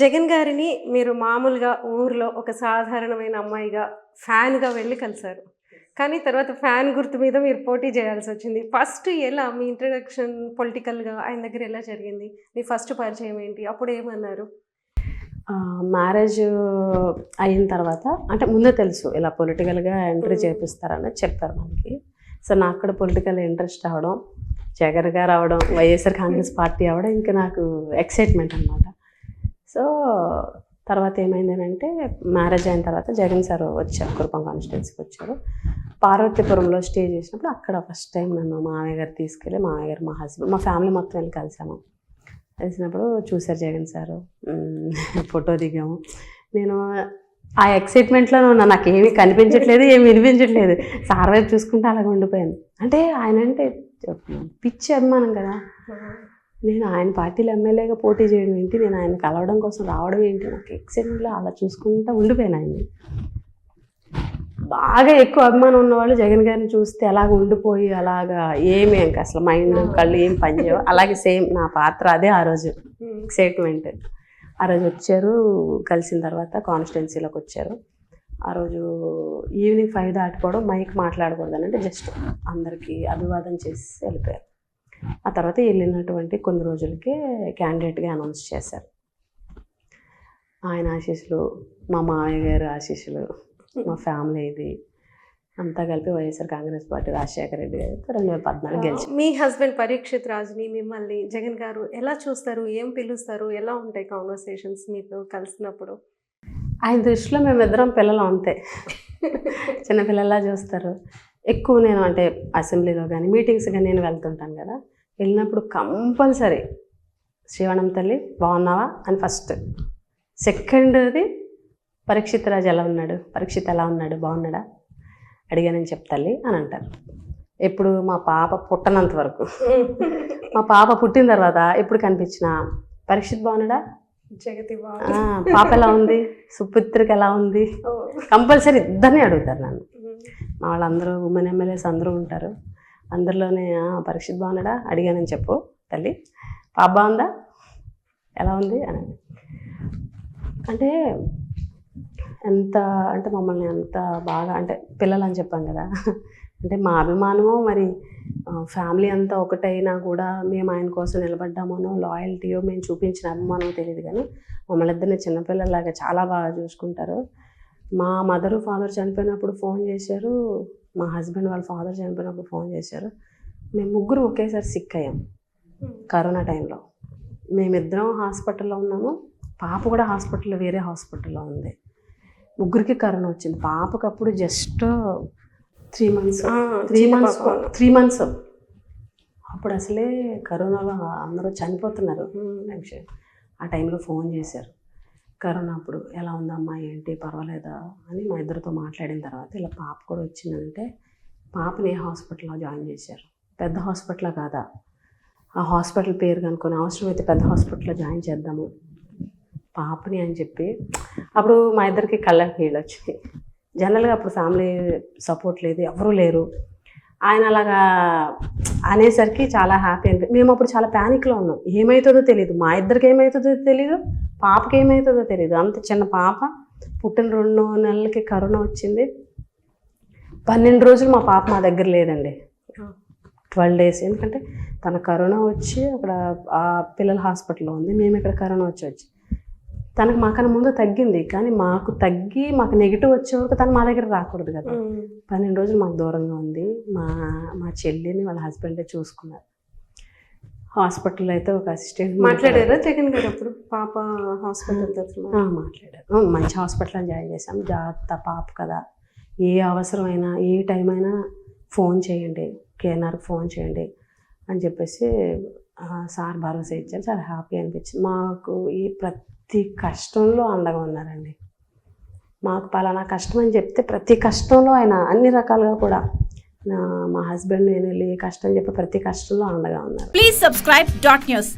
జగన్ గారిని మీరు మామూలుగా ఊర్లో ఒక సాధారణమైన అమ్మాయిగా ఫ్యాన్గా వెళ్ళి కలిశారు. కానీ తర్వాత ఫ్యాన్ గుర్తు మీద మీరు పోటీ చేయాల్సి వచ్చింది. ఫస్ట్ ఎలా? మీ ఇంట్రడక్షన్ పొలిటికల్గా ఆయన దగ్గర ఎలా జరిగింది? మీ ఫస్ట్ పరిచయం ఏంటి? అప్పుడు ఏమన్నారు? మ్యారేజ్ అయిన తర్వాత అంటే ముందే తెలుసు ఇలా పొలిటికల్గా ఎంట్రీ. చేపిస్తారని చెప్పారు మనకి. సో నాకు కూడా పొలిటికల్ ఇంట్రెస్ట్ అవడం జగన్ గారు అవడం వైఎస్ఆర్ కాంగ్రెస్ పార్టీ అవడం ఇంకా నాకు ఎక్సైట్మెంట్ అనమాట సో తర్వాత ఏమైందనంటే మ్యారేజ్ అయిన తర్వాత జగన్ సార్ వచ్చారు కురుపం కాన్స్టిట్యున్సీకి వచ్చారు. పార్వతీపురంలో స్టే చేసినప్పుడు అక్కడ ఫస్ట్ టైం నన్ను మామయ్య గారు తీసుకెళ్ళి మామయ్య గారు మా హస్బెండ్ మా ఫ్యామిలీ మొత్తం వెళ్ళి కలిసాము. కలిసినప్పుడు చూశారు జగన్ సారు. ఫోటో దిగాము. నేను ఆ ఎక్సైట్మెంట్లో నాకు ఏమీ కనిపించట్లేదు ఏమి వినిపించట్లేదు. సార్ వైపు చూసుకుంటే అలాగ ఉండిపోయాను. అంటే ఆయన అంటే పిచ్చి అభిమానం కదా. నేను ఆయన పార్టీలో ఎమ్మెల్యేగా పోటీ చేయడం ఏంటి? నేను ఆయన కలవడం కోసం రావడం ఏంటి? నాకు ఎక్సైట్మెంట్లో అలా చూసుకుంటూ ఉండిపోయాను ఆయన్ని బాగా ఎక్కువ అభిమానం ఉన్నవాళ్ళు జగన్ గారిని చూస్తే అలాగ ఉండిపోయి అలాగా ఏమి ఇంకా అసలు మైండ్ కళ్ళు ఏం పనిచేయవు అలాగే సేమ్ నా పాత్ర అదే ఆ రోజు. ఎక్సైట్మెంట్ ఆ రోజు వచ్చారు కలిసిన తర్వాత కాన్స్టిట్యున్సీలోకి వచ్చారు. ఆ రోజు ఈవినింగ్ ఫైవ్ దాటిపోవడం మైక్ మాట్లాడకూడదు అంటే జస్ట్ అందరికీ అభివాదం చేసి వెళ్ళిపోయారు. ఆ తర్వాత వెళ్ళినటువంటి కొన్ని రోజులకే క్యాండిడేట్గా అనౌన్స్ చేశారు. ఆయన ఆశీస్సులు మా మామయ్య గారి ఆశీస్సులు మా ఫ్యామిలీ ఇది అంతా కలిపి వైఎస్ఆర్ కాంగ్రెస్ పార్టీ రాజశేఖర రెడ్డి గారితో రెండు వేల పద్నాలుగు గెలిచారు. మీ హస్బెండ్ పరీక్షిత్ రాజుని మిమ్మల్ని జగన్ గారు ఎలా చూస్తారు ఏం పిలుస్తారు ఎలా ఉంటాయి కాన్వర్సేషన్స్ మీతో కలిసినప్పుడు? ఆయన దృష్టిలో మేమిద్దరం పిల్లలు అంతే. చిన్నపిల్లల్లా చూస్తారు. ఎక్కువ నేను అంటే అసెంబ్లీలో కానీ మీటింగ్స్ కానీ నేను వెళ్తుంటాను కదా. వెళ్ళినప్పుడు కంపల్సరీ శివణం తల్లి బాగున్నావా అని ఫస్ట్. సెకండ్ది పరీక్షిత్ రాజు ఎలా ఉన్నాడు? పరీక్షిత్ ఎలా ఉన్నాడు? బాగున్నాడా? అడిగానని చెప్తాలి అని అంటారు. ఎప్పుడు మా పాప పుట్టనంత వరకు. మా పాప పుట్టిన తర్వాత ఎప్పుడు కనిపించినా పరీక్షిత్ బాగున్నాడా? జగతి పాప ఎలా ఉంది? సుపుత్రికి ఎలా ఉంది? కంపల్సరీ ఇద్దరిని అడుగుతారు నన్ను. మా వాళ్ళందరూ ఉమెన్ ఎమ్మెల్యేస్ అందరూ ఉంటారు. అందరిలోనే పరీక్షిత్ బాగున్నాడా అడిగానని చెప్పు తల్లి. పాప బాగుందా ఎలా ఉంది? అని అంటే ఎంత అంటే మమ్మల్ని ఎంత బాగా అంటే పిల్లలు అని చెప్పాం కదా. అంటే మా అభిమానము మరి ఫ్యామిలీ అంతా ఒకటైనా కూడా మేము ఆయన కోసం నిలబడ్డామనో లాయల్టీయో మేము చూపించిన అభిమానం తెలియదు కానీ మమ్మల్ని ఇద్దరిని చిన్నపిల్లలాగా చాలా బాగా చూసుకుంటారు. మా మదరు ఫాదర్ చనిపోయినప్పుడు ఫోన్ చేశారు. మా హస్బెండ్ వాళ్ళ ఫాదర్ చనిపోయినప్పుడు ఫోన్ చేశారు. మేము ముగ్గురు ఒకేసారి సిక్ అయ్యాం కరోనా టైంలో. మేమిద్దరం హాస్పిటల్లో ఉన్నాము. పాప కూడా హాస్పిటల్లో వేరే హాస్పిటల్లో ఉంది. ముగ్గురికి కరోనా వచ్చింది. పాపకు అప్పుడు just three months three months three months. అప్పుడు అసలే కరోనాలో అందరూ చనిపోతున్నారు. ఆ టైంలో ఫోన్ చేశారు. కరోనా అప్పుడు ఎలా ఉందమ్మా ఏంటి పర్వాలేదా అని మా ఇద్దరితో మాట్లాడిన తర్వాత ఇలా పాప కూడా వచ్చిందంటే పాపని ఏ హాస్పిటల్లో జాయిన్ చేశారు? పెద్ద హాస్పిటల్ కాదా? ఆ హాస్పిటల్ పేరు కనుక్కొని అవసరమైతే పెద్ద హాస్పిటల్లో జాయిన్ చేద్దాము. పాపని అని చెప్పి అప్పుడు మా ఇద్దరికి కళ్ళకి నీళ్ళు వచ్చినాయి. జనరల్గా అప్పుడు ఫ్యామిలీ సపోర్ట్ లేదు ఎవరూ లేరు. ఆయన అలాగా అనేసరికి చాలా హ్యాపీ అనిపి మేము అప్పుడు చాలా ప్యానిక్లో ఉన్నాం. ఏమవుతుందో తెలియదు మా ఇద్దరికి ఏమవుతుందో తెలియదు పాపకి ఏమవుతుందో తెలియదు అంత చిన్న పాప పుట్టిన రెండు నెలలకి కరోనా వచ్చింది. పన్నెండు రోజులు మా పాప మా దగ్గర లేదండి. Twelve days. ఎందుకంటే తన కరోనా వచ్చి అక్కడ ఆ పిల్లల హాస్పిటల్లో ఉంది. మేము ఇక్కడ కరోనా వచ్చి వచ్చి తనకు మాకన్నా ముందు తగ్గింది. కానీ మాకు తగ్గి మాకు నెగిటివ్ వచ్చే వరకు తను మా దగ్గర రాకూడదు కదా. పన్నెండు రోజులు మాకు దూరంగా ఉంది. మా మా చెల్లిని వాళ్ళ హస్బెండే చూసుకున్నారు. హాస్పిటల్లో అయితే ఒక అసిస్టెంట్ మాట్లాడారా జగన్ గారు అప్పుడు? పాప హాస్పిటల్ మాట్లాడారు. మంచి హాస్పిటల్లో జాయిన్ చేశాం. జాగ్రత్త పాప కదా. ఏ అవసరమైనా ఏ టైం అయినా ఫోన్ చేయండి. కేఎన్ఆర్కి ఫోన్ చేయండి అని చెప్పేసి సార్ భరోసా ఇచ్చారు. చాలా హ్యాపీ అనిపించింది. మాకు ఈ ప్రతి ప్రతి కష్టంలో అండగా ఉన్నారండి. మాకు పలానా కష్టం అని చెప్తే ప్రతి కష్టంలో ఆయన అన్ని రకాలుగా కూడా నా మా హస్బెండ్ నేను వెళ్ళి కష్టం చెప్పి ప్రతి కష్టంలో అండగా ఉన్నారు. Please subscribe dot news